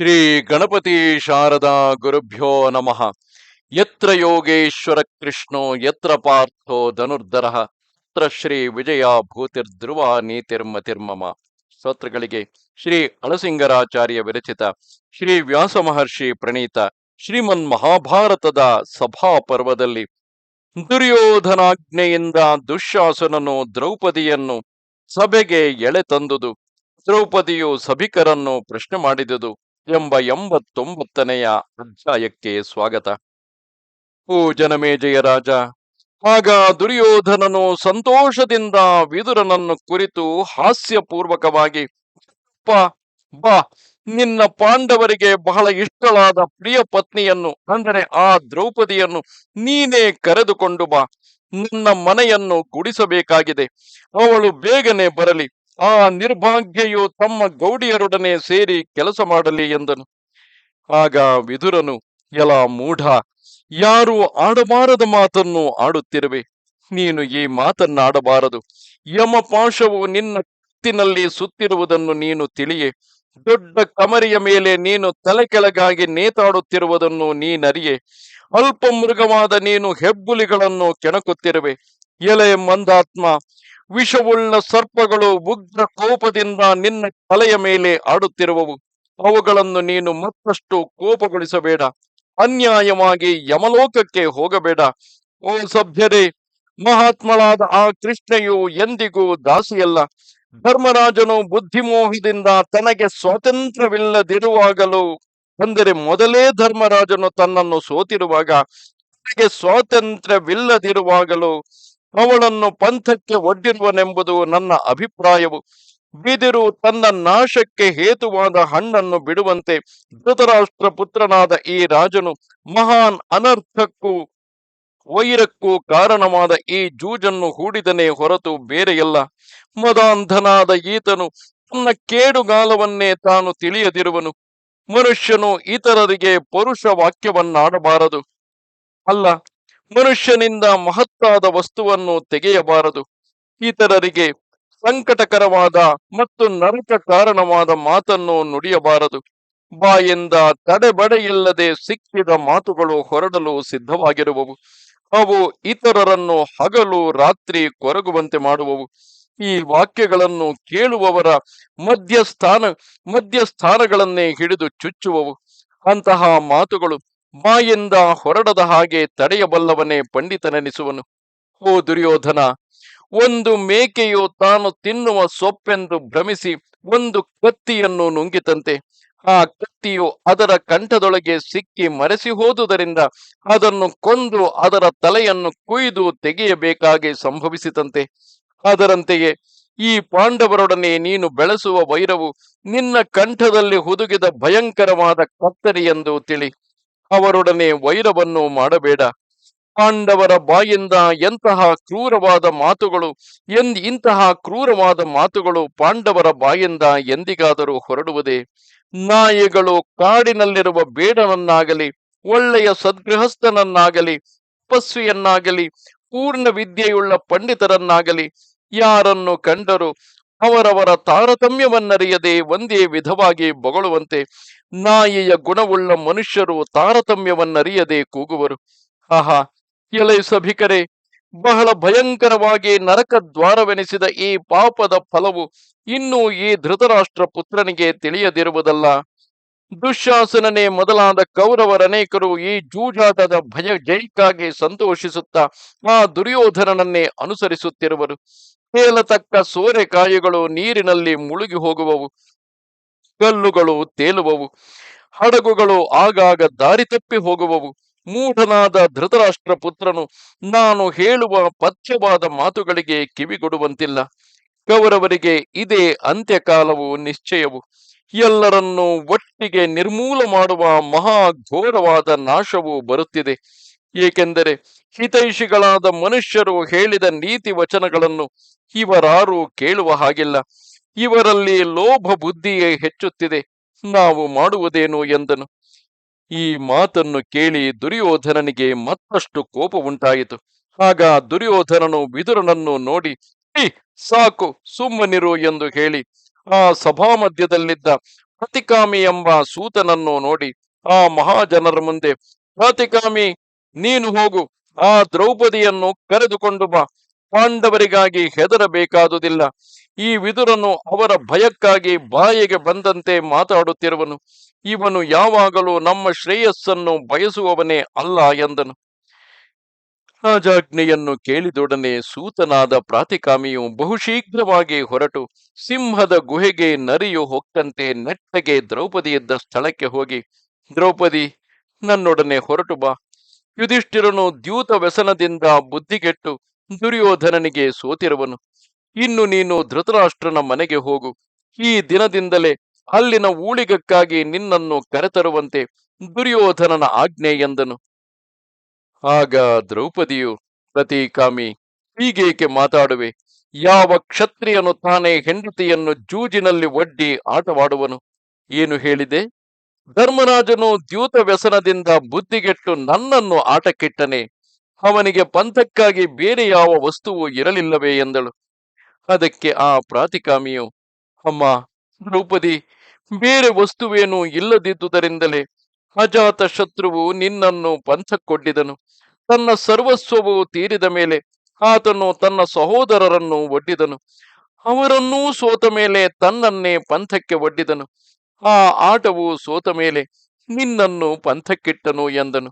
ಶ್ರೀ ಗಣಪತಿ ಶಾರದಾ ಗುರುಭ್ಯೋ ನಮಃ. ಯತ್ರ ಯೋಗೇಶ್ವರ ಕೃಷ್ಣೋ, ಯತ್ರ ಪಾರ್ಥೋ ಧನುರ್ಧರ, ಯತ್ರ ಶ್ರೀ ವಿಜಯ ಭೂತಿರ್ಧ್ರುವ ನೀತಿರ್ಮತಿರ್ಮಮ ಸ್ತೋತ್ರಗಳಿಗೆ ಶ್ರೀ ಅಳಸಿಂಗರಾಚಾರ್ಯ ವಿರಚಿತ ಶ್ರೀ ವ್ಯಾಸ ಮಹರ್ಷಿ ಪ್ರಣೀತ ಶ್ರೀಮನ್ ಮಹಾಭಾರತದ ಸಭಾ ಪರ್ವದಲ್ಲಿ ದುರ್ಯೋಧನಾಜ್ಞೆಯಿಂದ ದುಶ್ಯಾಸನನು ದ್ರೌಪದಿಯನ್ನು ಸಭೆಗೆ ಎಳೆ ತಂದುದು ದ್ರೌಪದಿಯು ಸಭಿಕರನ್ನು ಪ್ರಶ್ನೆ ಮಾಡಿದುದು. ಎಂಬ ಎಂಬತ್ತೊಂಬತ್ತನೆಯ ಅಧ್ಯಾಯಕ್ಕೆ ಸ್ವಾಗತ. ಓ ಜನಮೇಜಯ ರಾಜ. ಆಗ ದುರ್ಯೋಧನನು ಸಂತೋಷದಿಂದ ವಿದುರನನ್ನು ಕುರಿತು ಹಾಸ್ಯಪೂರ್ವಕವಾಗಿ ಬಾ ಬಾ, ನಿನ್ನ ಪಾಂಡವರಿಗೆ ಬಹಳ ಇಷ್ಟಳಾದ ಪ್ರಿಯ ಪತ್ನಿಯನ್ನು, ಅಂದರೆ ಆ ದ್ರೌಪದಿಯನ್ನು ನೀನೇ ಕರೆದುಕೊಂಡು ಬಾ. ನನ್ನ ಮನೆಯನ್ನು ಗುಡಿಸಬೇಕಾಗಿದೆ. ಅವಳು ಬೇಗನೆ ಬರಲಿ. ಆ ನಿರ್ಭಾಗ್ಯೆಯು ತಮ್ಮ ಗೌಡಿಯರೊಡನೆ ಸೇರಿ ಕೆಲಸ ಮಾಡಲಿ ಎಂದನು. ಆಗ ವಿದುರನು, ಎಲ ಮೂಢ, ಯಾರು ಆಡಬಾರದ ಮಾತನ್ನು ಆಡುತ್ತಿರುವೆ? ನೀನು ಈ ಮಾತನ್ನಾಡಬಾರದು. ಯಮಪಾಶವು ನಿನ್ನ ಕತ್ತಿನಲ್ಲಿ ಸುತ್ತಿರುವುದನ್ನು ನೀನು ತಿಳಿಯೆ. ದೊಡ್ಡ ಕಮರಿಯ ಮೇಲೆ ನೀನು ತಲೆ ಕೆಳಗಾಗಿ ನೇತಾಡುತ್ತಿರುವುದನ್ನು ನೀನರಿಯೆ. ಅಲ್ಪ ಮೃಗವಾದ ನೀನು ಹೆಬ್ಬುಲಿಗಳನ್ನು ಕೆಣಕುತ್ತಿರುವೆ. ಎಲೆ ಮಂದಾತ್ಮ ವಿಷವುಳ್ಳ ಸರ್ಪಗಳು ಉಗ್ರ ಕೋಪದಿಂದ ನಿನ್ನ ತಲೆಯ ಮೇಲೆ ಆಡುತ್ತಿರುವವು. ಅವುಗಳನ್ನು ನೀನು ಮತ್ತಷ್ಟು ಕೋಪಗೊಳಿಸಬೇಡ. ಅನ್ಯಾಯವಾಗಿ ಯಮಲೋಕಕ್ಕೆ ಹೋಗಬೇಡ. ಓ ಸಭ್ಯರೇ, ಮಹಾತ್ಮಳಾದ ಆ ಕೃಷ್ಣೆಯು ಎಂದಿಗೂ ದಾಸಿಯಲ್ಲ. ಧರ್ಮರಾಜನು ಬುದ್ಧಿಮೋಹದಿಂದ ತನಗೆ ಸ್ವಾತಂತ್ರ್ಯವಿಲ್ಲದಿರುವಾಗಲೂ, ಅಂದರೆ ಮೊದಲೇ ಧರ್ಮರಾಜನು ತನ್ನನ್ನು ಸೋತಿರುವಾಗ, ತನಗೆ ಸ್ವಾತಂತ್ರ್ಯವಿಲ್ಲದಿರುವಾಗಲೂ ಅವಳನ್ನು ಪಂಥಕ್ಕೆ ಒಡ್ಡಿರುವನೆಂಬುದು ನನ್ನ ಅಭಿಪ್ರಾಯವು. ಬಿದಿರು ತನ್ನ ನಾಶಕ್ಕೆ ಹೇತುವಾದ ಹಣ್ಣನ್ನು ಬಿಡುವಂತೆ ಧೃತರಾಷ್ಟ್ರ ಪುತ್ರನಾದ ಈ ರಾಜನು ಮಹಾನ್ ಅನರ್ಥಕ್ಕೂ ವೈರಕ್ಕೂ ಕಾರಣವಾದ ಈ ಜೂಜನ್ನು ಹೂಡಿದನೇ ಹೊರತು ಬೇರೆಯಲ್ಲ. ಮದಾಂಧನಾದ ಈತನು ತನ್ನ ಕೇಡುಗಾಲವನ್ನೇ ತಾನು ತಿಳಿಯದಿರುವನು. ಮನುಷ್ಯನು ಇತರರಿಗೆ ಪುರುಷ ವಾಕ್ಯವನ್ನಾಡಬಾರದು. ಅಲ್ಲ ಮನುಷ್ಯನಿಂದ ಮಹತ್ತಾದ ವಸ್ತುವನ್ನು ತೆಗೆಯಬಾರದು. ಇತರರಿಗೆ ಸಂಕಟಕರವಾದ ಮತ್ತು ನರಕ ಕಾರಣವಾದ ಮಾತನ್ನು ನುಡಿಯಬಾರದು. ಬಾಯಿಂದ ತಡೆಬಡೆಯಿಲ್ಲದೆ ಸಿಕ್ಕಿದ ಮಾತುಗಳು ಹೊರಡಲು ಸಿದ್ಧವಾಗಿರುವವು. ಅವು ಇತರರನ್ನು ಹಗಲು ರಾತ್ರಿ ಕೊರಗುವಂತೆ ಮಾಡುವವು. ಈ ವಾಕ್ಯಗಳನ್ನು ಕೇಳುವವರ ಮಧ್ಯಸ್ಥಾನ ಮಧ್ಯಸ್ಥಾನಗಳನ್ನೇ ಹಿಡಿದು ಚುಚ್ಚುವವು. ಅಂತಹ ಮಾತುಗಳು ಬಾಯಿಂದ ಹೊರಡದ ಹಾಗೆ ತಡೆಯಬಲ್ಲವನೇ ಪಂಡಿತನೆನಿಸುವನು. ಓ ದುರ್ಯೋಧನ, ಒಂದು ಮೇಕೆಯು ತಾನು ತಿನ್ನುವ ಸೊಪ್ಪೆಂದು ಭ್ರಮಿಸಿ ಒಂದು ಕತ್ತಿಯನ್ನು ನುಂಗಿತಂತೆ. ಆ ಕತ್ತಿಯು ಅದರ ಕಂಠದೊಳಗೆ ಸಿಕ್ಕಿ ಮರೆಸಿ ಹೋದುದರಿಂದ ಅದನ್ನು ಕೊಂದು ಅದರ ತಲೆಯನ್ನು ಕುಯ್ದು ತೆಗೆಯಬೇಕಾಗಿ ಸಂಭವಿಸಿತಂತೆ. ಅದರಂತೆಯೇ ಈ ಪಾಂಡವರೊಡನೆ ನೀನು ಬೆಳೆಸುವ ವೈರವು ನಿನ್ನ ಕಂಠದಲ್ಲಿ ಹುದುಗಿದ ಭಯಂಕರವಾದ ಕತ್ತರಿ ಎಂದು ತಿಳಿ. ಅವರೊಡನೆ ವೈರವನ್ನು ಮಾಡಬೇಡ. ಪಾಂಡವರ ಬಾಯಿಂದ ಎಂತಹ ಕ್ರೂರವಾದ ಮಾತುಗಳು, ಎಂದ್, ಇಂತಹ ಕ್ರೂರವಾದ ಮಾತುಗಳು ಪಾಂಡವರ ಬಾಯಿಂದ ಎಂದಿಗಾದರೂ ಹೊರಡುವುದೇ? ನಾಯಿಗಳು ಕಾಡಿನಲ್ಲಿರುವ ಬೇಡನನ್ನಾಗಲಿ ಒಳ್ಳೆಯ ಸದ್ಗೃಹಸ್ಥನನ್ನಾಗಲಿ, ತಪಸ್ವಿಯನ್ನಾಗಲಿ, ಪೂರ್ಣ ವಿದ್ಯೆಯುಳ್ಳ ಪಂಡಿತರನ್ನಾಗಲಿ, ಯಾರನ್ನು ಕಂಡರು ಅವರವರ ತಾರತಮ್ಯವನ್ನರಿಯದೆ ಒಂದೇ ವಿಧವಾಗಿ ಬೊಗಳುವಂತೆ ನಾಯಿಯ ಗುಣವುಳ್ಳ ಮನುಷ್ಯರು ತಾರತಮ್ಯವನ್ನರಿಯದೆ ಕೂಗುವರು. ಆಹಾ, ಎಲೆ ಸಭಿಕರೆ, ಬಹಳ ಭಯಂಕರವಾಗಿ ನರಕ ದ್ವಾರವೆನಿಸಿದ ಈ ಪಾಪದ ಫಲವು ಇನ್ನೂ ಈ ಧೃತರಾಷ್ಟ್ರ ಪುತ್ರನಿಗೆ ತಿಳಿಯದಿರುವುದಲ್ಲ. ದುಶ್ಯಾಸನನೇ ಮೊದಲಾದ ಕೌರವರನೇಕರು ಈ ಜೂಜಾಟದ ಭಯ ಜಯಕ್ಕಾಗಿ ಸಂತೋಷಿಸುತ್ತಾ ಆ ದುರ್ಯೋಧನನನ್ನೇ ಅನುಸರಿಸುತ್ತಿರುವರು. ಹೇಳತಕ್ಕ ಸೋರೆಕಾಯಿಗಳು ನೀರಿನಲ್ಲಿ ಮುಳುಗಿ ಹೋಗುವವು. ಕಲ್ಲುಗಳು ತೇಲುವವು, ಹಡಗುಗಳು ಆಗಾಗ ದಾರಿ ತಪ್ಪಿ ಹೋಗುವವು. ಮೂಢನಾದ ಧೃತರಾಷ್ಟ್ರ ಪುತ್ರನು ನಾನು ಹೇಳುವ ಪಥ್ಯವಾದ ಮಾತುಗಳಿಗೆ ಕಿವಿಗೊಡುವಂತಿಲ್ಲ ಕೌರವರಿಗೆ ಇದೇ ಅಂತ್ಯಕಾಲವು ನಿಶ್ಚಯವು. ಎಲ್ಲರನ್ನೂ ಒಟ್ಟಿಗೆ ನಿರ್ಮೂಲ ಮಾಡುವ ಮಹಾ ಘೋರವಾದ ನಾಶವು ಬರುತ್ತಿದೆ. ಏಕೆಂದರೆ ಹಿತೈಷಿಗಳಾದ ಮನುಷ್ಯರು ಹೇಳಿದ ನೀತಿ ವಚನಗಳನ್ನು ಇವರಾರೂ ಕೇಳುವ ಹಾಗಿಲ್ಲ. ಇವರಲ್ಲಿ ಲೋಭ ಬುದ್ಧಿಯೇ ಹೆಚ್ಚುತ್ತಿದೆ. ನಾವು ಮಾಡುವುದೇನು ಎಂದನು. ಈ ಮಾತನ್ನು ಕೇಳಿ ದುರ್ಯೋಧನನಿಗೆ ಮತ್ತಷ್ಟು ಕೋಪ ಉಂಟಾಯಿತು. ಆಗ ದುರ್ಯೋಧನನು ವಿದುರನನ್ನು ನೋಡಿ "ಛೀ, ಸಾಕು ಸುಮ್ಮನಿರು ಎಂದು ಹೇಳಿ ಆ ಸಭಾ ಮಧ್ಯದಲ್ಲಿದ್ದ ಪ್ರತಿಕಾಮಿ ಎಂಬ ಸೂತನನ್ನು ನೋಡಿ ಆ ಮಹಾಜನರ ಮುಂದೆ ಪ್ರತಿಕಾಮಿ ನೀನು ಹೋಗು ಆ ದ್ರೌಪದಿಯನ್ನು ಕರೆದುಕೊಂಡು ಬಾ. ಪಾಂಡವರಿಗಾಗಿ ಹೆದರಬೇಕಾದುದಿಲ್ಲ. ಈ ವಿದುರನು ಅವರ ಭಯಕ್ಕಾಗಿ ಬಾಯಿಗೆ ಬಂದಂತೆ ಮಾತಾಡುತ್ತಿರುವನು. ಇವನು ಯಾವಾಗಲೂ ನಮ್ಮ ಶ್ರೇಯಸ್ಸನ್ನು ಬಯಸುವವನೇ ಅಲ್ಲ ಎಂದನು. ರಾಜಾಜ್ಞೆಯನ್ನು ಕೇಳಿದೊಡನೆ ಸೂತನಾದ ಪ್ರಾತಿಕಾಮಿಯು ಬಹುಶೀಘ್ರವಾಗಿ ಹೊರಟು. ಸಿಂಹದ ಗುಹೆಗೆ ನರಿಯು ಹೊಕ್ಕಂತೆ ನೆಟ್ಟಗೆ ದ್ರೌಪದಿ ಇದ್ದ ಸ್ಥಳಕ್ಕೆ ಹೋಗಿ, ದ್ರೌಪದಿ, ನನ್ನೊಡನೆ ಹೊರಟು ಬಾ. ಯುಧಿಷ್ಠಿರನು ದ್ಯೂತ ವ್ಯಸನದಿಂದ ಬುದ್ಧಿಗೆಟ್ಟು ದುರ್ಯೋಧನನಿಗೆ ಸೋತಿರುವನು. ಇನ್ನು ನೀನು ಧೃತರಾಷ್ಟ್ರನ ಮನೆಗೆ ಹೋಗು. ಈ ದಿನದಿಂದಲೇ ಅಲ್ಲಿನ ಊಳಿಗಕ್ಕಾಗಿ ನಿನ್ನನ್ನು ಕರೆತರುವಂತೆ ದುರ್ಯೋಧನನ ಆಜ್ಞೆ ಎಂದನು. ಆಗ ದ್ರೌಪದಿಯು ಪ್ರತೀಕಾಮಿ ಹೀಗೇಕೆ ಮಾತಾಡುವೆ? ಯಾವ ಕ್ಷತ್ರಿಯನು ತಾನೇ ಹೆಂಡತಿಯನ್ನು ಜೂಜಿನಲ್ಲಿ ಒಡ್ಡಿ ಆಟವಾಡುವನು? ಏನು ಹೇಳಿದೆ? ಧರ್ಮರಾಜನು ದ್ಯೂತ ವ್ಯಸನದಿಂದ ಬುದ್ಧಿಗೆಟ್ಟು ನನ್ನನ್ನು ಆಟಕ್ಕಿಟ್ಟನೆ. ಅವನಿಗೆ ಪಂಥಕ್ಕಾಗಿ ಬೇರೆ ಯಾವ ವಸ್ತುವು ಇರಲಿಲ್ಲವೇ ಎಂದಳು. ಅದಕ್ಕೆ ಆ ಪ್ರಾತಿಕಾಮಿಯು, ಅಮ್ಮ, ದ್ರೌಪದಿ, ಬೇರೆ ವಸ್ತುವೇನೂ ಇಲ್ಲದಿದ್ದುದರಿಂದಲೇ ಅಜಾತ ಶತ್ರುವು ನಿನ್ನನ್ನು ಪಂಥಕ್ಕೊಡ್ಡಿದನು ತನ್ನ ಸರ್ವಸ್ವವು ತೀರಿದ ಮೇಲೆ ಆತನು ತನ್ನ ಸಹೋದರರನ್ನು ಒಡ್ಡಿದನು. ಅವರನ್ನೂ ಸೋತ ಮೇಲೆ ತನ್ನನ್ನೇ ಪಂಥಕ್ಕೆ ಒಡ್ಡಿದನು. ಆ ಆಟವು ಸೋತ ಮೇಲೆ ನಿನ್ನನ್ನು ಪಂಥಕ್ಕಿಟ್ಟನು ಎಂದನು.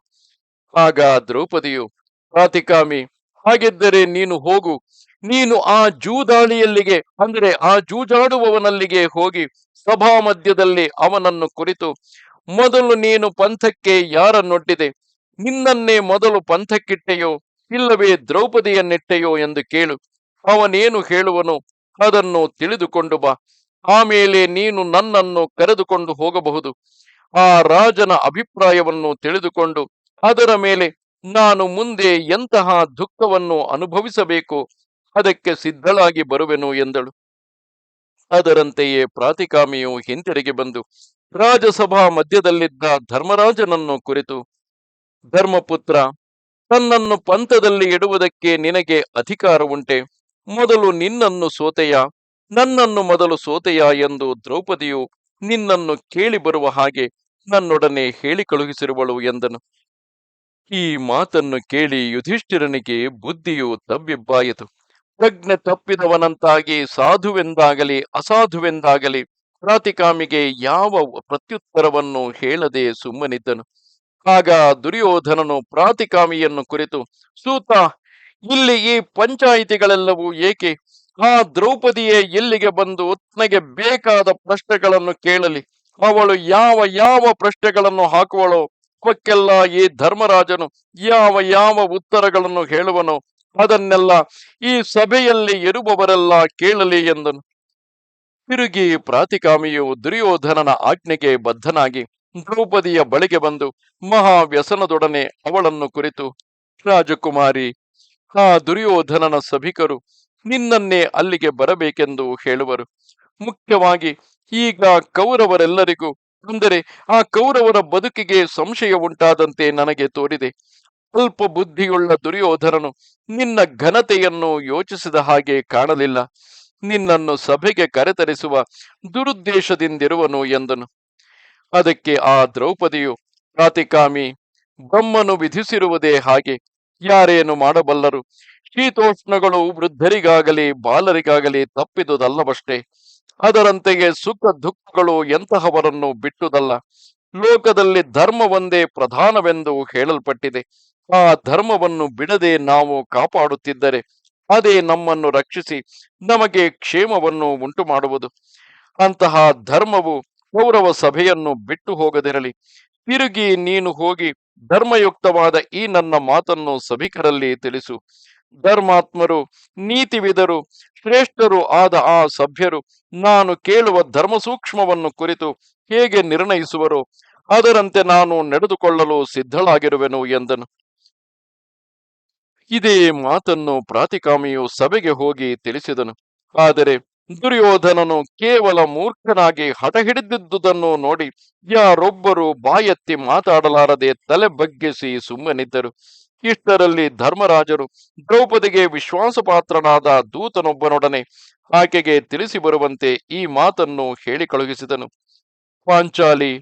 ಆಗ ದ್ರೌಪದಿಯು ಪ್ರಾತಿಕಾಮಿ. ಹಾಗಿದ್ದರೆ ನೀನು ಹೋಗು. ನೀನು ಆ ಜೂದಾಳಿಯಲ್ಲಿಗೆ, ಅಂದರೆ ಆ ಜೂಜಾಡುವವನಲ್ಲಿಗೆ ಹೋಗಿ ಸಭಾ ಮಧ್ಯದಲ್ಲಿ ಅವನನ್ನು ಕುರಿತು, ಮೊದಲು ನೀನು ಪಂಥಕ್ಕೆ ಯಾರನ್ನೊಡ್ಡಿದೆ ನಿನ್ನನ್ನೇ ಮೊದಲು ಪಂಥಕ್ಕಿಟ್ಟೆಯೋ, ಇಲ್ಲವೇ ದ್ರೌಪದಿಯನ್ನಿಟ್ಟೆಯೋ ಎಂದು ಕೇಳು. ಅವನೇನು ಹೇಳುವನು ಅದನ್ನು ತಿಳಿದುಕೊಂಡು ಬಾ. ಆಮೇಲೆ ನೀನು ನನ್ನನ್ನು ಕರೆದುಕೊಂಡು ಹೋಗಬಹುದು. ಆ ರಾಜನ ಅಭಿಪ್ರಾಯವನ್ನು ತಿಳಿದುಕೊಂಡು, ಅದರ ಮೇಲೆ ನಾನು ಮುಂದೆ ಎಂತಹ ದುಃಖವನ್ನು ಅನುಭವಿಸಬೇಕು, ಅದಕ್ಕೆ ಸಿದ್ಧಳಾಗಿ ಬರುವೆನು ಎಂದಳು. ಅದರಂತೆಯೇ ಪ್ರಾತಿಕಾಮಿಯು ಹಿಂತಿರುಗಿ ಬಂದು ರಾಜಸಭಾ ಮಧ್ಯದಲ್ಲಿದ್ದ ಧರ್ಮರಾಜನನ್ನು ಕುರಿತು, ಧರ್ಮಪುತ್ರ, ತನ್ನನ್ನು ಪಂಥದಲ್ಲಿ ಇಡುವುದಕ್ಕೆ ನಿನಗೆ ಅಧಿಕಾರ ಉಂಟೆ ಮೊದಲು ನಿನ್ನನ್ನು ಸೋತೆಯ, ನನ್ನನ್ನು ಮೊದಲು ಸೋತೆಯ ಎಂದು ದ್ರೌಪದಿಯು ನಿನ್ನನ್ನು ಕೇಳಿ ಬರುವ ಹಾಗೆ ನನ್ನೊಡನೆ ಹೇಳಿ ಕಳುಹಿಸಿರುವಳು ಎಂದನು. ಈ ಮಾತನ್ನು ಕೇಳಿ ಯುಧಿಷ್ಠಿರನಿಗೆ ಬುದ್ಧಿಯು ತಬ್ಬಿಬ್ಬಾಯಿತು. ಪ್ರಜ್ಞೆ ತಪ್ಪಿದವನಂತಾಗಿ ಸಾಧುವೆಂದಾಗಲಿ ಅಸಾಧುವೆಂದಾಗಲಿ ಪ್ರಾತಿಕಾಮಿಗೆ ಯಾವ ಪ್ರತ್ಯುತ್ತರವನ್ನು ಹೇಳದೆ ಸುಮ್ಮನಿದ್ದನು. ಆಗ ದುರ್ಯೋಧನನು ಪ್ರಾತಿಕಾಮಿಯನ್ನು ಕುರಿತು, ಸೂತ, ಇಲ್ಲಿ ಈ ಪಂಚಾಯಿತಿಗಳೆಲ್ಲವೂ ಏಕೆ? ಆ ದ್ರೌಪದಿಯೇ ಇಲ್ಲಿಗೆ ಬಂದು ತನಗೆ ಬೇಕಾದ ಪ್ರಶ್ನೆಗಳನ್ನು ಕೇಳಲಿ. ಅವಳು ಯಾವ ಯಾವ ಪ್ರಶ್ನೆಗಳನ್ನು ಹಾಕುವಳೋ ಅವಕ್ಕೆಲ್ಲ ಈ ಧರ್ಮರಾಜನು ಯಾವ ಯಾವ ಉತ್ತರಗಳನ್ನು ಹೇಳುವನು ಅದನ್ನೆಲ್ಲ ಈ ಸಭೆಯಲ್ಲಿ ಇರುವವರೆಲ್ಲ ಕೇಳಲಿ ಎಂದನು. ತಿರುಗಿ ಪ್ರಾತಿಕಾಮಿಯು ದುರ್ಯೋಧನನ ಆಜ್ಞೆಗೆ ಬದ್ಧನಾಗಿ ದ್ರೌಪದಿಯ ಬಳಿಗೆ ಬಂದು ಮಹಾ ವ್ಯಸನದೊಡನೆ ಅವಳನ್ನು ಕುರಿತು, ರಾಜಕುಮಾರಿ, ಆ ದುರ್ಯೋಧನನ ಸಭಿಕರು ನಿನ್ನನ್ನೇ ಅಲ್ಲಿಗೆ ಬರಬೇಕೆಂದು ಹೇಳುವರು. ಮುಖ್ಯವಾಗಿ ಈಗ ಕೌರವರೆಲ್ಲರಿಗೂ ಅಂದರೆ ಆ ಕೌರವರ ಬದುಕಿಗೆ ಸಂಶಯ ಉಂಟಾದಂತೆ ನನಗೆ ತೋರಿದೆ. ಅಲ್ಪ ಬುದ್ಧಿಯುಳ್ಳ ದುರ್ಯೋಧನನು ನಿನ್ನ ಘನತೆಯನ್ನು ಯೋಚಿಸಿದ ಹಾಗೆ ಕಾಣಲಿಲ್ಲ. ನಿನ್ನನ್ನು ಸಭೆಗೆ ಕರೆತರಿಸುವ ದುರುದ್ದೇಶದಿಂದಿರುವನು ಎಂದನು. ಅದಕ್ಕೆ ಆ ದ್ರೌಪದಿಯು ಪ್ರಾತಿಕಾಮಿ ಬ್ರಹ್ಮನು ವಿಧಿಸಿರುವುದೇ ಹಾಗೆ. ಯಾರೇನು ಮಾಡಬಲ್ಲರು? ಶೀತೋಷ್ಣಗಳು ವೃದ್ಧರಿಗಾಗಲಿ, ಬಾಲರಿಗಾಗಲಿ ತಪ್ಪಿದುದಲ್ಲವಷ್ಟೇ. ಅದರಂತೆಯೇ ಸುಖ ದುಃಖಗಳು ಎಂತಹವರನ್ನು ಬಿಟ್ಟುದಲ್ಲ. ಲೋಕದಲ್ಲಿ ಧರ್ಮವೊಂದೇ ಪ್ರಧಾನವೆಂದು ಹೇಳಲ್ಪಟ್ಟಿದೆ. ಆ ಧರ್ಮವನ್ನು ಬಿಡದೆ ನಾವು ಕಾಪಾಡುತ್ತಿದ್ದರೆ ಅದೇ ನಮ್ಮನ್ನು ರಕ್ಷಿಸಿ ನಮಗೆ ಕ್ಷೇಮವನ್ನು ಉಂಟು ಮಾಡುವುದು ಅಂತಹ ಧರ್ಮವು ಕೌರವ ಸಭೆಯನ್ನು ಬಿಟ್ಟು ಹೋಗದಿರಲಿ. ತಿರುಗಿ ನೀನು ಹೋಗಿ ಧರ್ಮಯುಕ್ತವಾದ ಈ ನನ್ನ ಮಾತನ್ನು ಸಭಿಕರಲ್ಲಿ ತಿಳಿಸು. ಧರ್ಮಾತ್ಮರು, ನೀತಿವಿದರು ಶ್ರೇಷ್ಠರು ಆದ ಆ ಸಭ್ಯರು ನಾನು ಕೇಳುವ ಧರ್ಮ ಸೂಕ್ಷ್ಮವನ್ನು ಕುರಿತು ಹೇಗೆ ನಿರ್ಣಯಿಸುವರು? ಅದರಂತೆ ನಾನು ನಡೆದುಕೊಳ್ಳಲು ಸಿದ್ಧಳಾಗಿರುವೆನು ಎಂದನು. ಇದೇ ಮಾತನ್ನು ಪ್ರಾತಿಕಾಮಿಯು ಸಭೆಗೆ ಹೋಗಿ ತಿಳಿಸಿದನು. ಆದರೆ ದುರ್ಯೋಧನನು ಕೇವಲ ಮೂರ್ಖನಾಗಿ ಹಠ ಹಿಡಿದಿದ್ದುದನ್ನು ನೋಡಿ ಯಾರೊಬ್ಬರು ಬಾಯೆತ್ತಿ ಮಾತಾಡಲಾರದೆ ತಲೆ ಬಗ್ಗಿಸಿ ಸುಮ್ಮನಿದ್ದರು. ಇಷ್ಟರಲ್ಲಿ ಧರ್ಮರಾಜರು ದ್ರೌಪದಿಗೆ ವಿಶ್ವಾಸಪಾತ್ರನಾದ ದೂತನೊಬ್ಬನೊಡನೆ ಆಕೆಗೆ ತಿಳಿಸಿ ಬರುವಂತೆ ಈ ಮಾತನ್ನು ಹೇಳಿ ಕಳುಹಿಸಿದನು. ಪಾಂಚಾಲಿ,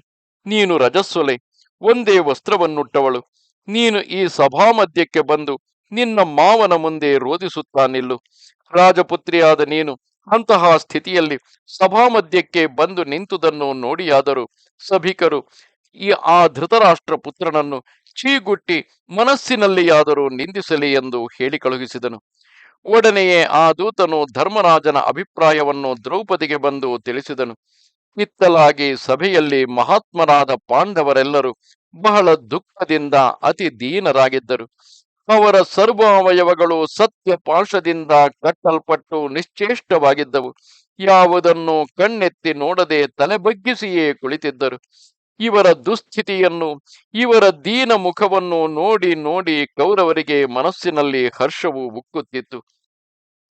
ನೀನು ರಜಸ್ವಲೆ ಒಂದೇ ವಸ್ತ್ರವನ್ನುಟ್ಟವಳು. ನೀನು ಈ ಸಭಾಮಧ್ಯಕ್ಕೆ ಬಂದು ನಿನ್ನ ಮಾವನ ಮುಂದೆ ರೋಧಿಸುತ್ತಾ ನಿಲ್ಲು. ರಾಜಪುತ್ರಿಯಾದ ನೀನು ಅಂತಹ ಸ್ಥಿತಿಯಲ್ಲಿ ಸಭಾಮಧ್ಯಕ್ಕೆ ಬಂದು ನಿಂತುದನ್ನು ನೋಡಿಯಾದರೂ ಸಭಿಕರು ಈ ಆ ಧೃತರಾಷ್ಟ್ರ ಪುತ್ರನನ್ನು ಚೀಗುಟ್ಟಿ ಮನಸ್ಸಿನಲ್ಲಿಯಾದರೂ ನಿಂದಿಸಲಿ ಎಂದು ಹೇಳಿ ಕಳುಹಿಸಿದನು. ಒಡನೆಯೇ ಆ ದೂತನು ಧರ್ಮರಾಜನ ಅಭಿಪ್ರಾಯವನ್ನು ದ್ರೌಪದಿಗೆ ಬಂದು ತಿಳಿಸಿದನು. ಇತ್ತಲಾಗಿ ಸಭೆಯಲ್ಲಿ ಮಹಾತ್ಮರಾದ ಪಾಂಡವರೆಲ್ಲರೂ ಬಹಳ ದುಃಖದಿಂದ ಅತಿ ದೀನರಾಗಿದ್ದರು. ಅವರ ಸರ್ವಾವಯವಗಳು ಸತ್ಯ ಪಾಶದಿಂದ ಕಟ್ಟಲ್ಪಟ್ಟು ನಿಶ್ಚೇಷ್ಟವಾಗಿದ್ದವು. ಯಾವುದನ್ನು ಕಣ್ಣೆತ್ತಿ ನೋಡದೆ ತಲೆ ಬಗ್ಗಿಸಿಯೇ ಕುಳಿತಿದ್ದರು. ಇವರ ದುಸ್ಥಿತಿಯನ್ನು, ಇವರ ದೀನ ಮುಖವನ್ನು ನೋಡಿ ನೋಡಿ ಕೌರವರಿಗೆ ಮನಸ್ಸಿನಲ್ಲಿ ಹರ್ಷವು ಉಕ್ಕುತ್ತಿತ್ತು.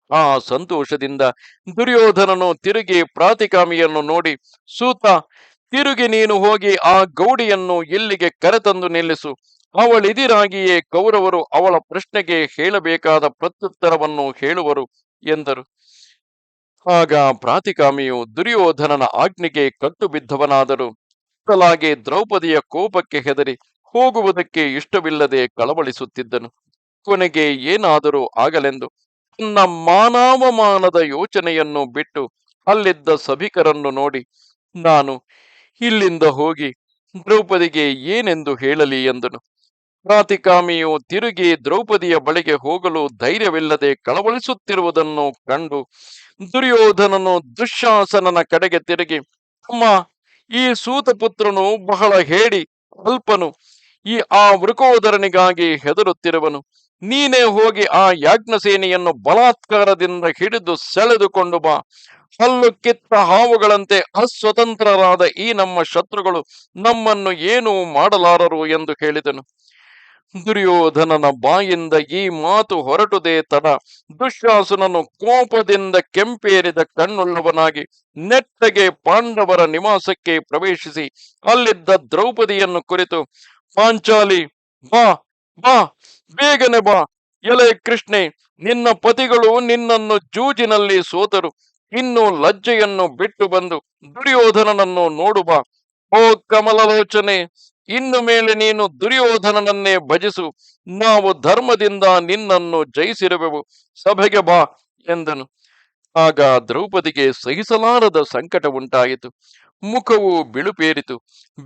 ಆ ಸಂತೋಷದಿಂದ ದುರ್ಯೋಧನನು ತಿರುಗಿ ಪ್ರಾತಿಕಾಮಿಯನ್ನು ನೋಡಿ, ಸೂತ, ತಿರುಗಿ ನೀನು ಹೋಗಿ ಆ ಗೌಡಿಯನ್ನು ಇಲ್ಲಿಗೆ ಕರೆತಂದು ನಿಲ್ಲಿಸು. ಅವಳಿದಿರಾಗಿಯೇ ಕೌರವರು ಅವಳ ಪ್ರಶ್ನೆಗೆ ಹೇಳಬೇಕಾದ ಪ್ರತ್ಯುತ್ತರವನ್ನು ಹೇಳುವರು ಎಂದರು. ಆಗ ಪ್ರಾತಿಕಾಮಿಯು ದುರ್ಯೋಧನನ ಆಜ್ಞೆಗೆ ಕಟ್ಟು ಬಿದ್ದವನಾದರೂ ಬದಲಾಗಿ ದ್ರೌಪದಿಯ ಕೋಪಕ್ಕೆ ಹೆದರಿ ಹೋಗುವುದಕ್ಕೆ ಇಷ್ಟವಿಲ್ಲದೆ ಕಳವಳಿಸುತ್ತಿದ್ದನು. ಕೊನೆಗೆ ಏನಾದರೂ ಆಗಲೆಂದು ತನ್ನ ಮಾನಾವಮಾನದ ಯೋಚನೆಯನ್ನು ಬಿಟ್ಟು ಅಲ್ಲಿದ್ದ ಸಭಿಕರನ್ನು ನೋಡಿ ನಾನು ಇಲ್ಲಿಂದ ಹೋಗಿ ದ್ರೌಪದಿಗೆ ಏನೆಂದು ಹೇಳಲಿ ಎಂದನು. ಪ್ರಾತಿಕಾಮಿಯು ತಿರುಗಿ ದ್ರೌಪದಿಯ ಬಳಿಗೆ ಹೋಗಲು ಧೈರ್ಯವಿಲ್ಲದೆ ಕಳವಳಿಸುತ್ತಿರುವುದನ್ನು ಕಂಡು ದುರ್ಯೋಧನನು ದುಶ್ಯಾಸನನ ಕಡೆಗೆ ತಿರುಗಿ, ಅಮ್ಮ ಈ ಸೂತಪುತ್ರನು ಬಹಳ ಹೇಳಿ ಅಲ್ಪನು, ಈ ಆ ವೃಕೋದರನಿಗಾಗಿ ಹೆದರುತ್ತಿರುವನು. ನೀನೇ ಹೋಗಿ ಆ ಯಾಜ್ಞಸೇನೆಯನ್ನು ಬಲಾತ್ಕಾರದಿಂದ ಹಿಡಿದು ಸೆಳೆದುಕೊಂಡು ಬಾ. ಹಲ್ಲು ಕಿತ್ತ ಹಾವುಗಳಂತೆ ಅಸ್ವತಂತ್ರರಾದ ಈ ನಮ್ಮ ಶತ್ರುಗಳು ನಮ್ಮನ್ನು ಏನೂ ಮಾಡಲಾರರು ಎಂದು ಹೇಳಿದನು. ದುರ್ಯೋಧನನ ಬಾಯಿಂದ ಈ ಮಾತು ಹೊರಟುದೇ ತಡ. ದುಶ್ಯಾಸನನು ಕೋಪದಿಂದ ಕೆಂಪೇರಿದ ಕಣ್ಣುಳ್ಳವನಾಗಿ ನೆಟ್ಟಗೆ ಪಾಂಡವರ ನಿವಾಸಕ್ಕೆ ಪ್ರವೇಶಿಸಿ ಅಲ್ಲಿದ್ದ ದ್ರೌಪದಿಯನ್ನು ಕುರಿತು, ಪಾಂಚಾಲಿ, ಬಾ ಬಾ, ಬೇಗನೆ ಬಾ. ಎಲೆ ಕೃಷ್ಣೆ, ನಿನ್ನ ಪತಿಗಳು ನಿನ್ನನ್ನು ಜೂಜಿನಲ್ಲಿ ಸೋತರು. ಇನ್ನು ಲಜ್ಜೆಯನ್ನು ಬಿಟ್ಟು ಬಂದು ದುರ್ಯೋಧನನನ್ನು ನೋಡು ಬಾ. ಓ ಕಮಲಲೋಚನೆ ಇನ್ನು ಮೇಲೆ ನೀನು ದುರ್ಯೋಧನನನ್ನೇ ಭಜಿಸು. ನಾವು ಧರ್ಮದಿಂದ ನಿನ್ನನ್ನು ಜಯಿಸಿರುವೆವು. ಸಭೆಗೆ ಬಾ ಎಂದನು. ಆಗ ದ್ರೌಪದಿಗೆ ಸಹಿಸಲಾರದ ಸಂಕಟ ಉಂಟಾಯಿತು. ಮುಖವು ಬಿಳುಪೇರಿತು.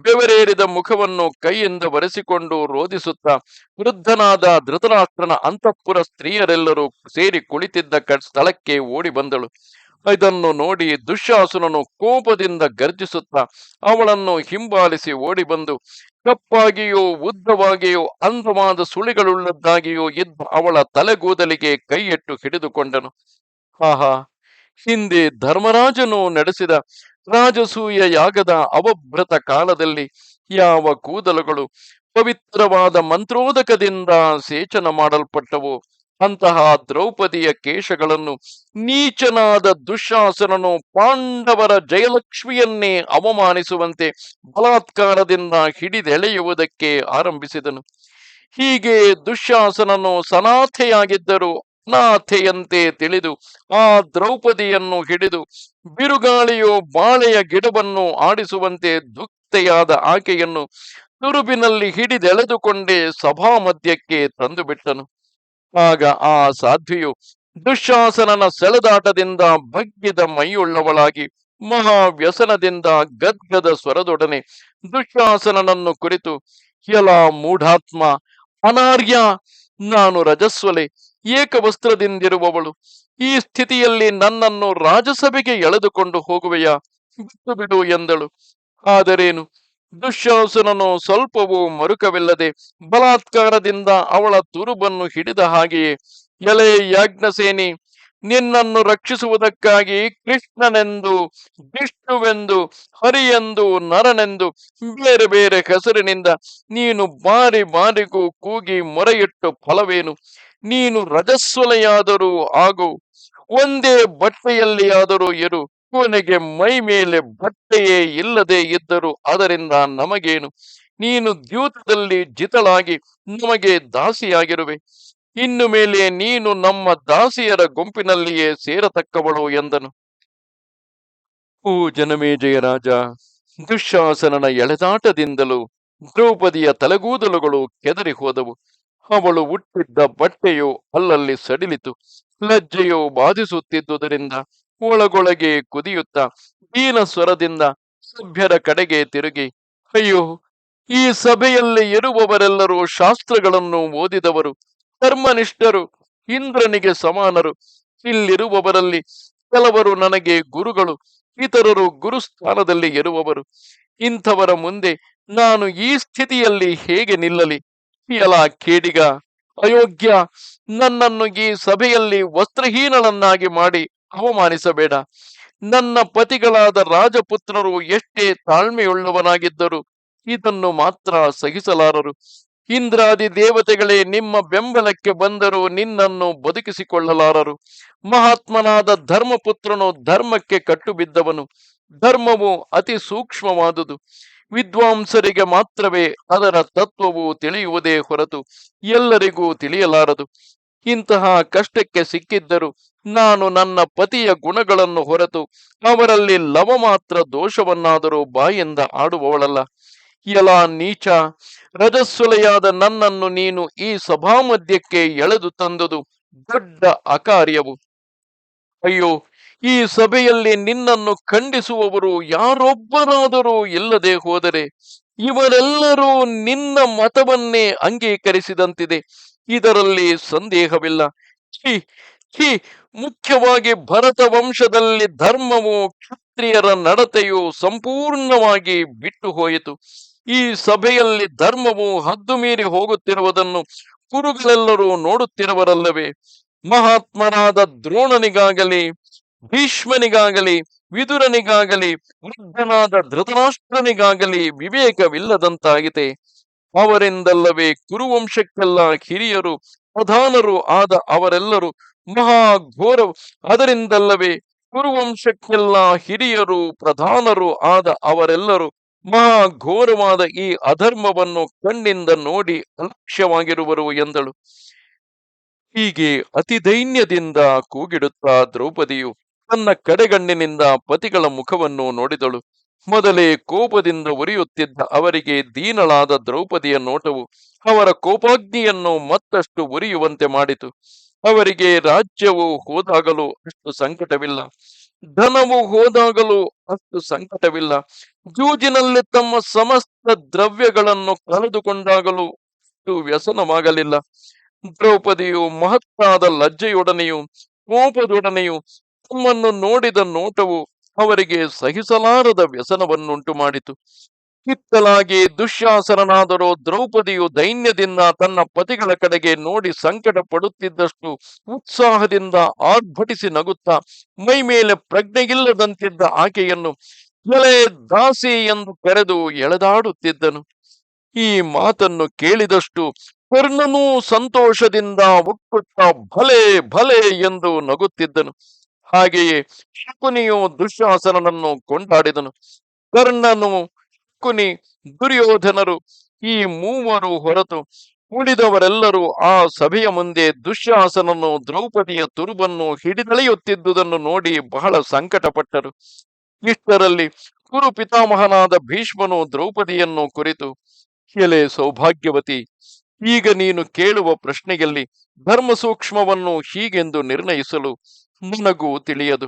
ಬೆವರೇರಿದ ಮುಖವನ್ನು ಕೈಯಿಂದ ಒರೆಸಿಕೊಂಡು ರೋಧಿಸುತ್ತಾ ವೃದ್ಧನಾದ ಧೃತರಾಷ್ಟ್ರನ ಅಂತಃಪುರ ಸ್ತ್ರೀಯರೆಲ್ಲರೂ ಸೇರಿ ಕುಳಿತಿದ್ದ ಸ್ಥಳಕ್ಕೆ ಓಡಿ ಬಂದಳು ಇದನ್ನು ನೋಡಿ ದುಶ್ಯಾಸುನನು ಕೋಪದಿಂದ ಗರ್ಜಿಸುತ್ತಾ ಅವಳನ್ನು ಹಿಂಬಾಲಿಸಿ ಓಡಿ ಬಂದು ಕಪ್ಪಾಗಿಯೋ, ಉದ್ದವಾಗಿಯೋ ಅಂದವಾದ ಸುಳಿಗಳುಳ್ಳದ್ದಾಗಿಯೋ ಇದ್ದ ಅವಳ ತಲೆಗೂದಲಿಗೆ ಕೈಯಿಟ್ಟು ಹಿಡಿದುಕೊಂಡನು. ಹಾ ಹಿಂದೆ ಧರ್ಮರಾಜನು ನಡೆಸಿದ ರಾಜಸೂಯ ಯಾಗದ ಅವಭ್ರತ ಕಾಲದಲ್ಲಿ ಯಾವ ಕೂದಲುಗಳು ಪವಿತ್ರವಾದ ಮಂತ್ರೋದಕದಿಂದ ಸೇಚನ ಮಾಡಲ್ಪಟ್ಟವು? ಅಂತಹ ದ್ರೌಪದಿಯ ಕೇಶಗಳನ್ನು ನೀಚನಾದ ದುಶಾಸನನು ಪಾಂಡವರ ಜಯಲಕ್ಷ್ಮಿಯನ್ನೇ ಅವಮಾನಿಸುವಂತೆ ಬಲಾತ್ಕಾರದಿಂದ ಹಿಡಿದೆಳೆಯುವುದಕ್ಕೆ ಆರಂಭಿಸಿದನು. ಹೀಗೆ ದುಶಾಸನನು ಸನಾಥೆಯಾಗಿದ್ದರೂ ಅನಾಥೆಯಂತೆ ತಿಳಿದು ಆ ದ್ರೌಪದಿಯನ್ನು ಹಿಡಿದು ಬಿರುಗಾಳಿಯು ಬಾಳೆಯ ಗಿಡವನ್ನು ಆಡಿಸುವಂತೆ ದುಕ್ತೆಯಾದ ಆಕೆಯನ್ನು ತುರುಬಿನಲ್ಲಿ ಹಿಡಿದೆಳೆದುಕೊಂಡೇ ಸಭಾ ಮಧ್ಯಕ್ಕೆ ಬಿಟ್ಟನು ಆಗ ಆ ಸಾಧ್ವಿಯು ದುಶ್ಯಾಸನನ ಸೆಳೆದಾಟದಿಂದ ಬಗ್ಗಿದ ಮೈಯುಳ್ಳವಳಾಗಿ ಮಹಾವ್ಯಸನದಿಂದ ಗದ್ಗದ ಸ್ವರದೊಡನೆ ದುಶಾಸನನನ್ನು ಕುರಿತು ಎಲ ಮೂಢಾತ್ಮ, ಅನಾರ್ಯ, ನಾನು ರಜಸ್ವಲೆ, ಏಕವಸ್ತ್ರದಿಂದಿರುವವಳು, ಈ ಸ್ಥಿತಿಯಲ್ಲಿ ನನ್ನನ್ನು ರಾಜಸಭೆಗೆ ಎಳೆದುಕೊಂಡು ಹೋಗುವೆಯಾ? ಬಿಟ್ಟು ಬಿಡು ಎಂದಳು. ಆದರೇನು? ದುಶ್ಯಾಸನನು ಸ್ವಲ್ಪವೂ ಮರುಕವಿಲ್ಲದೆ ಬಲಾತ್ಕಾರದಿಂದ ಅವಳ ತುರುಬನ್ನು ಹಿಡಿದ ಹಾಗೆಯೇ, ಎಲೆ, ಯಾಜ್ಞಸೇನಿ, ನಿನ್ನನ್ನು ರಕ್ಷಿಸುವುದಕ್ಕಾಗಿ ಕೃಷ್ಣನೆಂದು, ವಿಷ್ಣುವೆಂದು, ಹರಿಯೆಂದು, ನರನೆಂದು, ಬೇರೆ ಬೇರೆ ಹೆಸರಿನಿಂದ ನೀನು ಬಾರಿ ಬಾರಿಗೂ ಕೂಗಿ ಮೊರೆಯಿಟ್ಟು ಫಲವೇನು? ನೀನು ರಜಸ್ವಲೆಯಾದರೂ ಆಗು, ಒಂದೇ ಬಟ್ಟೆಯಲ್ಲಿಯಾದರೂ ಇರು. ಕೊನೆಗೆ ಮೈ ಮೇಲೆ ಬಟ್ಟೆಯೇ ಇಲ್ಲದೆ ಇದ್ದರು ಅದರಿಂದ ನಮಗೇನು? ನೀನು ದ್ಯೂತದಲ್ಲಿ ಜಿತಳಾಗಿ ನಮಗೆ ದಾಸಿಯಾಗಿರುವೆ. ಇನ್ನು ಮೇಲೆ ನೀನು ನಮ್ಮ ದಾಸಿಯರ ಗುಂಪಿನಲ್ಲಿಯೇ ಸೇರತಕ್ಕವಳು ಎಂದನು. ಓ ಜನಮೇಜಯ ರಾಜ! ದುಶಾಸನನ ಎಳೆದಾಟದಿಂದಲೂ ದ್ರೌಪದಿಯ ತಲೆಗೂದಲುಗಳು ಕೆದರಿ ಹೋದವು. ಅವಳು ಹುಟ್ಟಿದ್ದ ಬಟ್ಟೆಯು ಅಲ್ಲಲ್ಲಿ ಸಡಿಲಿತು. ಲಜ್ಜೆಯು ಬಾಧಿಸುತ್ತಿದ್ದುದರಿಂದ ಒಳಗೊಳಗೆ ಕುದಿಯುತ್ತಾ ದೀನ ಸ್ವರದಿಂದ ಸಭ್ಯರ ಕಡೆಗೆ ತಿರುಗಿ, ಅಯ್ಯೋ, ಈ ಸಭೆಯಲ್ಲಿ ಇರುವವರೆಲ್ಲರೂ ಶಾಸ್ತ್ರಗಳನ್ನು ಓದಿದವರು, ಧರ್ಮನಿಷ್ಠರು, ಇಂದ್ರನಿಗೆ ಸಮಾನರು. ಇಲ್ಲಿರುವವರಲ್ಲಿ ಕೆಲವರು ನನಗೆ ಗುರುಗಳು, ಇತರರು ಗುರುಸ್ಥಾನದಲ್ಲಿ ಇರುವವರು. ಇಂಥವರ ಮುಂದೆ ನಾನು ಈ ಸ್ಥಿತಿಯಲ್ಲಿ ಹೇಗೆ ನಿಲ್ಲಲಿ? ಎಲ ಕೇಡಿಗ, ಅಯೋಗ್ಯ, ನನ್ನನ್ನು ಈ ಸಭೆಯಲ್ಲಿ ವಸ್ತ್ರಹೀನಳನ್ನಾಗಿ ಮಾಡಿ ಅವಮಾನಿಸಬೇಡ. ನನ್ನ ಪತಿಗಳಾದ ರಾಜಪುತ್ರರು ಎಷ್ಟೇ ತಾಳ್ಮೆಯುಳ್ಳವನಾಗಿದ್ದರು ಇದನ್ನು ಮಾತ್ರ ಸಹಿಸಲಾರರು. ಇಂದ್ರಾದಿ ದೇವತೆಗಳೇ, ನಿಮ್ಮ ಬೆಂಬಲಕ್ಕೆ ಬಂದರೂ ನಿನ್ನನ್ನು ಬದುಕಿಸಿಕೊಳ್ಳಲಾರರು. ಮಹಾತ್ಮನಾದ ಧರ್ಮಪುತ್ರನು ಧರ್ಮಕ್ಕೆ ಕಟ್ಟು ಬಿದ್ದವನು ಧರ್ಮವು ಅತಿ ಸೂಕ್ಷ್ಮವಾದುದು. ವಿದ್ವಾಂಸರಿಗೆ ಮಾತ್ರವೇ ಅದರ ತತ್ವವು ತಿಳಿಯುವುದೇ ಹೊರತು ಎಲ್ಲರಿಗೂ ತಿಳಿಯಲಾರದು. ಇಂತಹ ಕಷ್ಟಕ್ಕೆ ಸಿಕ್ಕಿದ್ದರು ನಾನು ನನ್ನ ಪತಿಯ ಗುಣಗಳನ್ನು ಹೊರತು ಅವರಲ್ಲಿ ಲವ ಮಾತ್ರ ದೋಷವನ್ನಾದರೂ ಬಾಯಿಂದ ಆಡುವವಳಲ್ಲ. ಎಲ ನೀಚ, ರಜಸ್ಸುಲೆಯಾದ ನನ್ನನ್ನು ನೀನು ಈ ಸಭಾಮಧ್ಯಕ್ಕೆ ಎಳೆದು ತಂದುದು ದೊಡ್ಡ ಅಕಾರ್ಯವು. ಅಯ್ಯೋ, ಈ ಸಭೆಯಲ್ಲಿ ನಿನ್ನನ್ನು ಖಂಡಿಸುವವರು ಯಾರೊಬ್ಬರಾದರೂ ಇಲ್ಲದೆ ಹೋದರೆ ಇವರೆಲ್ಲರೂ ನಿನ್ನ ಮತವನ್ನೇ ಅಂಗೀಕರಿಸಿದಂತಿದೆ. ಇದರಲ್ಲಿ ಸಂದೇಹವಿಲ್ಲ. ಛಿ ಛಿ, ಮುಖ್ಯವಾಗಿ ಭರತ ವಂಶದಲ್ಲಿ ಧರ್ಮವು ಕ್ಷತ್ರಿಯರ ನಡತೆಯು ಸಂಪೂರ್ಣವಾಗಿ ಬಿಟ್ಟು ಹೋಯಿತು ಈ ಸಭೆಯಲ್ಲಿ ಧರ್ಮವು ಹದ್ದು ಮೀರಿ ಹೋಗುತ್ತಿರುವುದನ್ನು ಕುರುಗಳೆಲ್ಲರೂ ನೋಡುತ್ತಿರುವರಲ್ಲವೇ? ಮಹಾತ್ಮನಾದ ದ್ರೋಣನಿಗಾಗಲಿ, ಭೀಷ್ಮನಿಗಾಗಲಿ, ವಿದುರನಿಗಾಗಲಿ, ವೃದ್ಧನಾದ ಧೃತರಾಷ್ಟ್ರನಿಗಾಗಲಿ ವಿವೇಕವಿಲ್ಲದಂತಾಗಿದೆ. ಅವರಿಂದಲ್ಲವೇ ಕುರುವಂಶಕ್ಕೆಲ್ಲ ಹಿರಿಯರು, ಪ್ರಧಾನರು ಆದ ಅವರೆಲ್ಲರೂ ಮಹಾ ಘೋರ, ಅದರಿಂದಲ್ಲವೇ ಕುರುವಂಶಕ್ಕೆಲ್ಲ ಹಿರಿಯರು, ಪ್ರಧಾನರು ಆದ ಅವರೆಲ್ಲರೂ ಮಹಾ ಘೋರವಾದ ಈ ಅಧರ್ಮವನ್ನು ಕಣ್ಣಿಂದ ನೋಡಿ ಅಲಕ್ಷ್ಯವಾಗಿರುವರು ಎಂದಳು. ಹೀಗೆ ಅತಿ ದೈನ್ಯದಿಂದ ಕೂಗಿಡುತ್ತಾ ದ್ರೌಪದಿಯು ತನ್ನ ಕಡೆಗಣ್ಣಿನಿಂದ ಪತಿಗಳ ಮುಖವನ್ನು ನೋಡಿದಳು. ಮೊದಲೇ ಕೋಪದಿಂದ ಉರಿಯುತ್ತಿದ್ದ ಅವರಿಗೆ ದೀನಳಾದ ದ್ರೌಪದಿಯ ನೋಟವು ಅವರ ಕೋಪಾಗ್ನಿಯನ್ನು ಮತ್ತಷ್ಟು ಉರಿಯುವಂತೆ ಮಾಡಿತು. ಅವರಿಗೆ ರಾಜ್ಯವು ಹೋದಾಗಲೂ ಅಷ್ಟು ಸಂಕಟವಿಲ್ಲ. ಧನವು ಹೋದಾಗಲೂ ಅಷ್ಟು ಸಂಕಟವಿಲ್ಲ. ಜೂಜಿನಲ್ಲಿ ತಮ್ಮ ಸಮಸ್ತ ದ್ರವ್ಯಗಳನ್ನು ಕಳೆದುಕೊಂಡಾಗಲೂ ಅಷ್ಟು ವ್ಯಸನವಾಗಲಿಲ್ಲ. ದ್ರೌಪದಿಯು ಮಹತ್ತಾದ ಲಜ್ಜೆಯೊಡನೆಯೂ ಕೋಪದೊಡನೆಯೂ ತಮ್ಮನ್ನು ನೋಡಿದ ನೋಟವು ಅವರಿಗೆ ಸಹಿಸಲಾರದ ವ್ಯಸನವನ್ನುಂಟು ಮಾಡಿತು. ಕಿತ್ತಲಾಗಿ ದುಶ್ಯಾಸನನಾದರೂ ದ್ರೌಪದಿಯು ದೈನ್ಯದಿಂದ ತನ್ನ ಪತಿಗಳ ಕಡೆಗೆ ನೋಡಿ ಸಂಕಟ ಪಡುತ್ತಿದ್ದಷ್ಟು ಉತ್ಸಾಹದಿಂದ ಆರ್ಭಟಿಸಿ ನಗುತ್ತಾ, ಮೈ ಮೇಲೆ ಪ್ರಜ್ಞೆಯಿಲ್ಲದಂತಿದ್ದ ಆಕೆಯನ್ನು ಎಲೆ ದಾಸಿ ಎಂದು ಕರೆದು ಎಳೆದಾಡುತ್ತಿದ್ದನು. ಈ ಮಾತನ್ನು ಕೇಳಿದಷ್ಟು ಕರ್ಣನೂ ಸಂತೋಷದಿಂದ ಉಕ್ಕುತ್ತಾ ಭಲೆ ಭಲೆ ಎಂದು ನಗುತ್ತಿದ್ದನು. ಹಾಗೆಯೇ ಶಕುನಿಯು ದುಶ್ಯಾಸನನನ್ನು ಕೊಂಡಾಡಿದನು. ಕರ್ಣನು ಶಕುನಿ ದುರ್ಯೋಧನರು ಈ ಮೂವರು ಹೊರತು ಉಳಿದವರೆಲ್ಲರೂ ಆ ಸಭೆಯ ಮುಂದೆ ದುಶ್ಯಾಸನನು ದ್ರೌಪದಿಯ ತುರುಬನ್ನು ಹಿಡಿದಳೆಯುತ್ತಿದ್ದುದನ್ನು ನೋಡಿ ಬಹಳ ಸಂಕಟಪಟ್ಟರು. ಇಷ್ಟರಲ್ಲಿ ಕುರು ಪಿತಾಮಹನಾದ ಭೀಷ್ಮನು ದ್ರೌಪದಿಯನ್ನು ಕುರಿತು ಎಲೆ ಸೌಭಾಗ್ಯವತಿ ಈಗ ನೀನು ಕೇಳುವ ಪ್ರಶ್ನೆಯಲ್ಲಿ ಧರ್ಮ ಸೂಕ್ಷ್ಮವನ್ನು ಹೀಗೆಂದು ನಿರ್ಣಯಿಸಲು ನನಗೂ ತಿಳಿಯದು.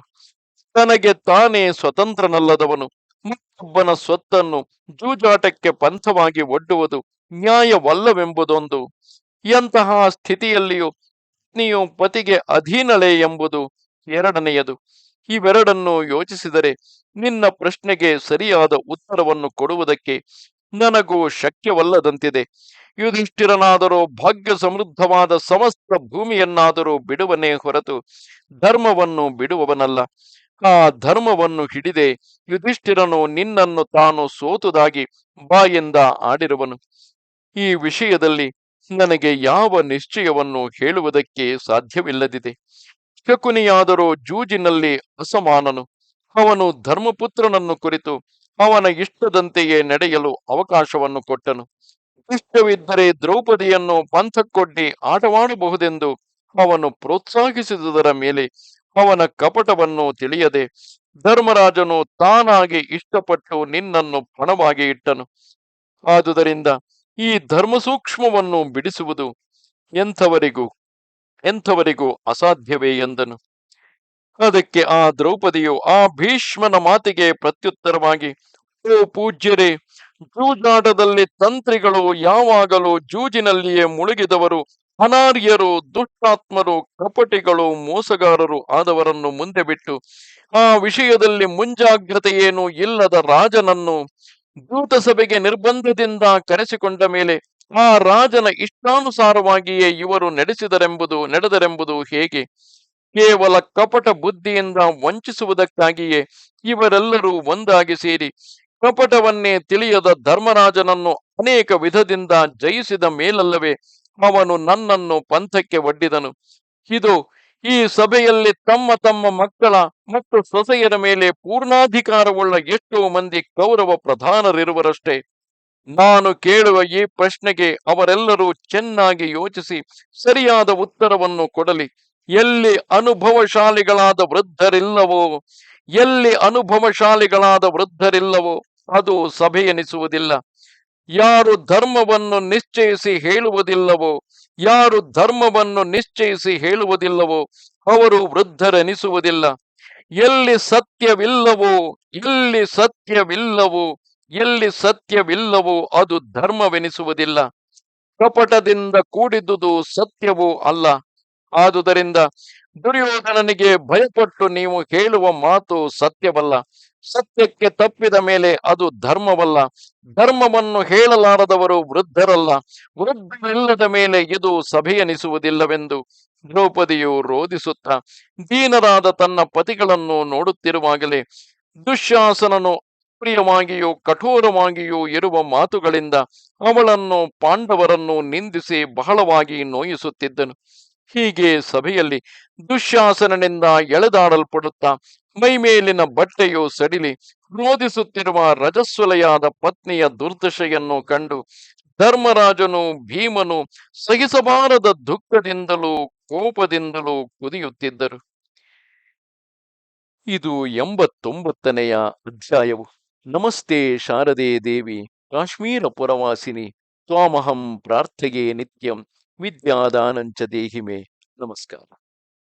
ತನಗೆ ತಾನೇ ಸ್ವತಂತ್ರನಲ್ಲದವನು, ಮತ್ತೊಬ್ಬನ ಸ್ವತ್ತನ್ನು ಜೂಜಾಟಕ್ಕೆ ಪಂಥವಾಗಿ ಒಡ್ಡುವುದು ನ್ಯಾಯವಲ್ಲವೆಂಬುದೊಂದು. ಎಂತಹ ಸ್ಥಿತಿಯಲ್ಲಿಯೂ ಪತ್ನಿಯು ಪತಿಗೆ ಅಧೀನಳೆ ಎಂಬುದು ಎರಡನೆಯದು. ಇವೆರಡನ್ನು ಯೋಚಿಸಿದರೆ ನಿನ್ನ ಪ್ರಶ್ನೆಗೆ ಸರಿಯಾದ ಉತ್ತರವನ್ನು ಕೊಡುವುದಕ್ಕೆ ನನಗೂ ಶಕ್ಯವಲ್ಲದಂತಿದೆ. ಯುಧಿಷ್ಠಿರನಾದರೂ ಭಾಗ್ಯ ಸಮೃದ್ಧವಾದ ಸಮಸ್ತ ಭೂಮಿಯನ್ನಾದರೂ ಬಿಡುವನೇ ಹೊರತು ಧರ್ಮವನ್ನು ಬಿಡುವವನಲ್ಲ. ಆ ಧರ್ಮವನ್ನು ಹಿಡಿದೆ ಯುಧಿಷ್ಠಿರನು ನಿನ್ನನ್ನು ತಾನು ಸೋತುದಾಗಿ ಬಾಯಿಂದ ಆಡಿರುವನು. ಈ ವಿಷಯದಲ್ಲಿ ನನಗೆ ಯಾವ ನಿಶ್ಚಯವನ್ನು ಹೇಳುವುದಕ್ಕೆ ಸಾಧ್ಯವಿಲ್ಲದಿದೆ. ಶಕುನಿಯಾದರೂ ಜೂಜಿನಲ್ಲಿ ಅಸಮಾನನು. ಅವನು ಧರ್ಮಪುತ್ರನನ್ನು ಕುರಿತು ಅವನ ಇಷ್ಟದಂತೆಯೇ ನಡೆಯಲು ಅವಕಾಶವನ್ನು ಕೊಟ್ಟನು. ಇಷ್ಟವಿದ್ದರೆ ದ್ರೌಪದಿಯನ್ನು ಪಂಥಕ್ಕೊಡ್ಡಿ ಆಟವಾಡಬಹುದೆಂದು ಅವನು ಪ್ರೋತ್ಸಾಹಿಸಿದುದರ ಮೇಲೆ ಅವನ ಕಪಟವನ್ನು ತಿಳಿಯದೆ ಧರ್ಮರಾಜನು ತಾನಾಗಿ ಇಷ್ಟಪಟ್ಟು ನಿನ್ನನ್ನು ಪಣವಾಗಿ ಇಟ್ಟನು. ಆದುದರಿಂದ ಈ ಧರ್ಮಸೂಕ್ಷ್ಮವನ್ನು ಬಿಡಿಸುವುದು ಎಂಥವರಿಗೂ ಎಂಥವರಿಗೂ ಅಸಾಧ್ಯವೇ ಎಂದನು. ಅದಕ್ಕೆ ಆ ದ್ರೌಪದಿಯು ಆ ಭೀಷ್ಮನ ಮಾತಿಗೆ ಪ್ರತ್ಯುತ್ತರವಾಗಿ, ಓ ಪೂಜ್ಯರೇ ಜೂಜಾಟದಲ್ಲಿ ತಂತ್ರಿಗಳು ಯಾವಾಗಲೂ ಜೂಜಿನಲ್ಲಿಯೇ ಮುಳುಗಿದವರು, ಅನಾರ್ಯರು, ದುಷ್ಟಾತ್ಮರು, ಕಪಟಿಗಳು, ಮೋಸಗಾರರು ಆದವರನ್ನು ಮುಂದೆ ಬಿಟ್ಟು, ಆ ವಿಷಯದಲ್ಲಿ ಮುಂಜಾಗ್ರತೆಯೇನೂ ಇಲ್ಲದ ರಾಜನನ್ನು ದೂತ ಸಭೆಗೆ ನಿರ್ಬಂಧದಿಂದ ಕರೆಸಿಕೊಂಡ ಮೇಲೆ ಆ ರಾಜನ ಇಷ್ಟಾನುಸಾರವಾಗಿಯೇ ಇವರು ನಡೆಸಿದರೆಂಬುದು, ನಡೆದರೆಂಬುದು ಹೇಗೆ? ಕೇವಲ ಕಪಟ ಬುದ್ಧಿಯಿಂದ ವಂಚಿಸುವುದಕ್ಕಾಗಿಯೇ ಇವರೆಲ್ಲರೂ ಒಂದಾಗಿ ಸೇರಿ ಕಪಟವನ್ನೇ ತಿಳಿಯದ ಧರ್ಮರಾಜನನ್ನು ಅನೇಕ ವಿಧದಿಂದ ಜಯಿಸಿದ ಮೇಲಲ್ಲವೇ ಅವನು ನನ್ನನ್ನು ಪಂಥಕ್ಕೆ ಒಡ್ಡಿದನು. ಇದು ಈ ಸಭೆಯಲ್ಲಿ ತಮ್ಮ ತಮ್ಮ ಮಕ್ಕಳ ಮತ್ತು ಸೊಸೆಯರ ಮೇಲೆ ಪೂರ್ಣಾಧಿಕಾರವುಳ್ಳ ಎಷ್ಟೋ ಮಂದಿ ಕೌರವ ಪ್ರಧಾನರಿರುವರಷ್ಟೇ. ನಾನು ಕೇಳುವ ಈ ಪ್ರಶ್ನೆಗೆ ಅವರೆಲ್ಲರೂ ಚೆನ್ನಾಗಿ ಯೋಚಿಸಿ ಸರಿಯಾದ ಉತ್ತರವನ್ನು ಕೊಡಲಿ. ಎಲ್ಲಿ ಅನುಭವಶಾಲಿಗಳಾದ ವೃದ್ಧರಿಲ್ಲವೋ, ಎಲ್ಲಿ ಅನುಭವಶಾಲಿಗಳಾದ ವೃದ್ಧರಿಲ್ಲವೋ ಅದು ಸಭೆಯೆನಿಸುವುದಿಲ್ಲ. ಯಾರು ಧರ್ಮವನ್ನು ನಿಶ್ಚಯಿಸಿ ಹೇಳುವುದಿಲ್ಲವೋ, ಯಾರು ಧರ್ಮವನ್ನು ನಿಶ್ಚಯಿಸಿ ಹೇಳುವುದಿಲ್ಲವೋ, ಅವರು ವೃದ್ಧರೆನಿಸುವುದಿಲ್ಲ. ಎಲ್ಲಿ ಸತ್ಯವಿಲ್ಲವೋ ಎಲ್ಲಿ ಸತ್ಯವಿಲ್ಲವೋ ಎಲ್ಲಿ ಸತ್ಯವಿಲ್ಲವೋ, ಅದು ಧರ್ಮವೆನಿಸುವುದಿಲ್ಲ. ಕಪಟದಿಂದ ಕೂಡಿದುದು ಸತ್ಯವೂ ಅಲ್ಲ. ಆದುದರಿಂದ ದುರ್ಯೋಧನನಿಗೆ ಭಯಪಟ್ಟು ನೀವು ಹೇಳುವ ಮಾತು ಸತ್ಯವಲ್ಲ. ಸತ್ಯಕ್ಕೆ ತಪ್ಪಿದ ಮೇಲೆ ಅದು ಧರ್ಮವಲ್ಲ. ಧರ್ಮವನ್ನು ಹೇಳಲಾರದವರು ವೃದ್ಧರಲ್ಲ. ವೃದ್ಧರಿಲ್ಲದ ಮೇಲೆ ಇದು ಸಭೆಯನಿಸುವುದಿಲ್ಲವೆಂದು ದ್ರೌಪದಿಯು ರೋಧಿಸುತ್ತ. ದೀನರಾದ ತನ್ನ ಪತಿಗಳನ್ನು ನೋಡುತ್ತಿರುವಾಗಲೇ ದುಶ್ಯಾಸನನು ಪ್ರಿಯವಾಗಿಯೂ ಕಠೋರವಾಗಿಯೂ ಇರುವ ಮಾತುಗಳಿಂದ ಅವಳನ್ನು ಪಾಂಡವರನ್ನು ನಿಂದಿಸಿ ಬಹಳವಾಗಿ ನೋಯಿಸುತ್ತಿದ್ದನು. ಹೀಗೆ ಸಭೆಯಲ್ಲಿ ದುಶ್ಯಾಸನನಿಂದ ಎಳೆದಾಡಲ್ಪಡುತ್ತಾ ಮೈಮೇಲಿನ ಬಟ್ಟೆಯು ಸಡಿಲಿ ಕ್ರೋಧಿಸುತ್ತಿರುವ ರಜಸ್ವಲೆಯಾದ ಪತ್ನಿಯ ದುರ್ದಶೆಯನ್ನು ಕಂಡು ಧರ್ಮರಾಜನು ಭೀಮನು ಸಹಿಸಬಾರದ ದುಃಖದಿಂದಲೂ ಕೋಪದಿಂದಲೂ ಕುದಿಯುತ್ತಿದ್ದರು. ಇದು ಎಂಬತ್ತೊಂಬತ್ತನೆಯ ಅಧ್ಯಾಯವು. ನಮಸ್ತೆ ಶಾರದೆ ದೇವಿ, ಕಾಶ್ಮೀರ ಪುರವಾಸಿನಿ, ತ್ವಾಮಹಂ ಪ್ರಾರ್ಥೆಗೆ ನಿತ್ಯಂ, ವಿದ್ಯಾದಾನಂಚ ದೇಹಿಮೆ. ನಮಸ್ಕಾರ.